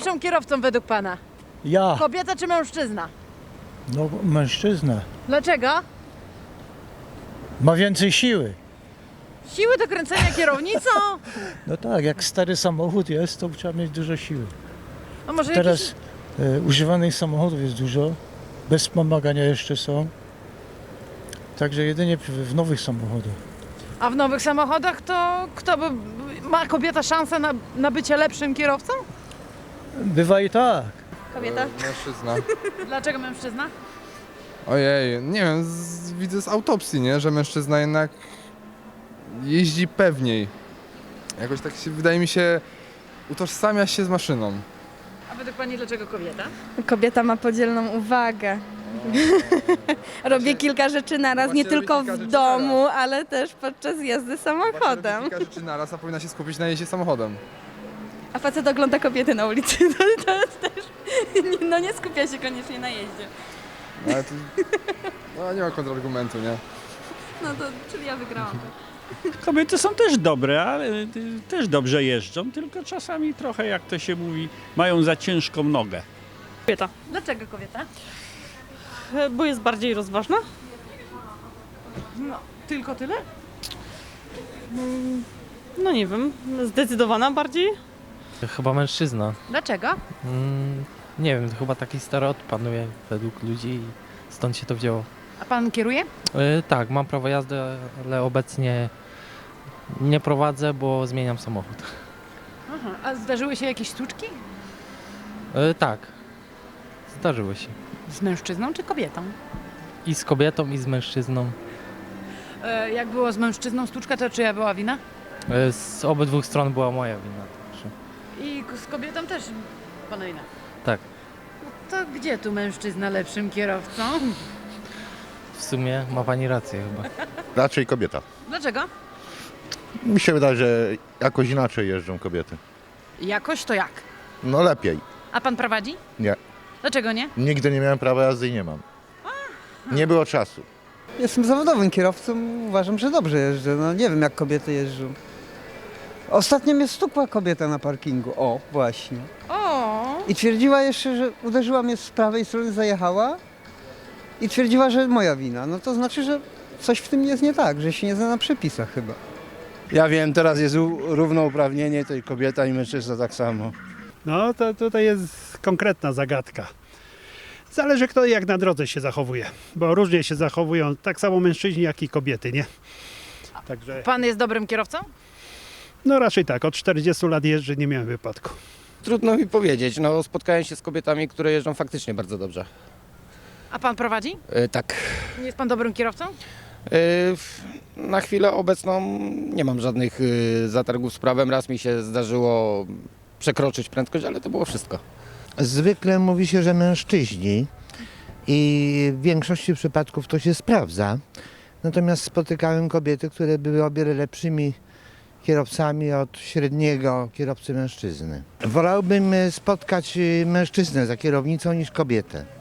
lepszym kierowcą według pana? Ja, Kobieta czy mężczyzna? no mężczyzna, Dlaczego? ma więcej siły. Siły do kręcenia kierownicą? No tak, jak stary samochód jest, to trzeba mieć dużo siły. A może Teraz jakiś... e, używanych samochodów jest dużo, bez wspomagania jeszcze są. Także jedynie w, w nowych samochodach. A w nowych samochodach to kto by... Ma kobieta szansę na, na bycie lepszym kierowcą? Bywa i tak. Kobieta? Mężczyzna. Dlaczego mężczyzna? Ojej, nie wiem, z, widzę z autopsji, nie? Że mężczyzna jednak jeździ pewniej. Jakoś tak się, wydaje mi się, utożsamia się z maszyną. A według pani dlaczego kobieta? Kobieta ma podzielną uwagę. Robię kilka rzeczy naraz, Właśnie nie tylko robi kilka w rzeczy domu, ale też podczas jazdy samochodem. Kilka rzeczy naraz, a powinna się skupić na jeździe samochodem. A facet ogląda kobiety na ulicy, to, to jest też, nie- no nie skupia się koniecznie na jeździe. No, ale to, no, nie ma kontrargumentu, nie? No to, czyli ja wygrałam. Kobiety są też dobre, ale y, też dobrze jeżdżą, tylko czasami trochę, jak to się mówi, mają za ciężką nogę. Kobieta, Dlaczego kobieta? E, bo jest bardziej rozważna. No, tylko tyle? No nie wiem, zdecydowana bardziej. Chyba mężczyzna. Dlaczego? Mm, nie wiem, chyba taki stereotyp panuje według ludzi i stąd się to wzięło. A pan kieruje? E, tak, mam prawo jazdy, ale obecnie nie prowadzę, bo zmieniam samochód. Aha. A zdarzyły się jakieś sztuczki? E, tak, zdarzyło się. Z mężczyzną czy kobietą? I z kobietą, i z mężczyzną. E, jak było z mężczyzną sztuczka, to czyja była wina? Z obydwu stron była moja wina. I z kobietą też pana wina. Tak, No to gdzie tu mężczyzna lepszym kierowcą? w sumie ma pani rację chyba. Raczej kobieta. Dlaczego? Mi się wydaje, że jakoś inaczej jeżdżą kobiety. Jakoś to jak? No lepiej. A pan prowadzi? Nie. Dlaczego nie? Nigdy nie miałem prawa jazdy i nie mam. Nie było czasu. Jestem zawodowym kierowcą, uważam, że dobrze jeżdżę. No nie wiem jak kobiety jeżdżą. Ostatnio mnie stukła kobieta na parkingu. O, właśnie. O, I twierdziła jeszcze, że uderzyła mnie z prawej strony, zajechała i twierdziła, że moja wina. No to znaczy, że coś w tym jest nie tak, że się nie zna na przepisach chyba. Ja wiem, teraz jest u- równouprawnienie, to i kobieta i mężczyzna tak samo. No to tutaj jest konkretna zagadka. Zależy kto jak na drodze się zachowuje, bo różnie się zachowują tak samo mężczyźni, jak i kobiety, nie? Także, pan jest dobrym kierowcą? No raczej tak, od 40 lat jeżdżę, nie miałem wypadku. Trudno mi powiedzieć, no spotkałem się z kobietami, które jeżdżą faktycznie bardzo dobrze. A pan prowadzi? E, tak. Nie jest pan dobrym kierowcą? E, w- na chwilę obecną nie mam żadnych e, zatargów z prawem. Raz mi się zdarzyło przekroczyć prędkość, ale to było wszystko. Zwykle mówi się, że mężczyźni i w większości przypadków to się sprawdza. Natomiast spotykałem kobiety, które były o wiele lepszymi kierowcami od średniego kierowcy mężczyzny. Wolałbym e, spotkać e, mężczyznę za kierownicą niż kobietę.